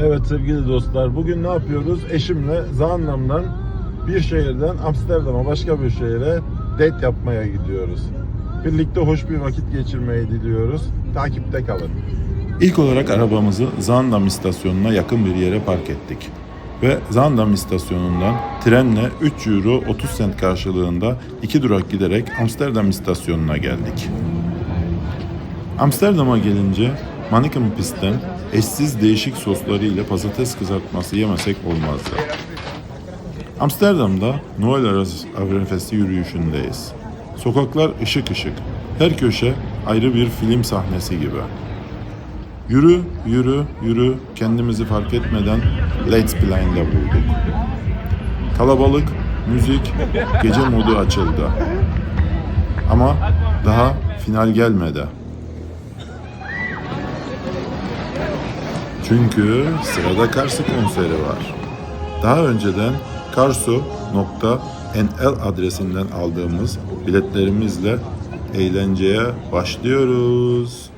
Evet sevgili dostlar bugün ne yapıyoruz? Eşimle Zaandam'dan bir şehirden Amsterdam'a başka bir şehre date yapmaya gidiyoruz. Birlikte hoş bir vakit geçirmeyi diliyoruz. Takipte kalın. İlk olarak arabamızı Zaandam istasyonuna yakın bir yere park ettik. Ve Zaandam istasyonundan trenle 3 euro 30 sent karşılığında 2 durak giderek Amsterdam istasyonuna geldik. Amsterdam'a gelince Manneken Pist'ten eşsiz değişik sosları ile patates kızartması yemesek olmazdı. Amsterdam'da Noel arası Avrenfest'i yürüyüşündeyiz. Sokaklar ışık ışık. Her köşe ayrı bir film sahnesi gibi. Yürü, yürü, yürü kendimizi fark etmeden Leidsplan'da bulduk. Kalabalık, müzik, gece modu açıldı. Ama daha final gelmedi. Çünkü sırada Karsu konseri var. Daha önceden karsu.nl adresinden aldığımız biletlerimizle eğlenceye başlıyoruz.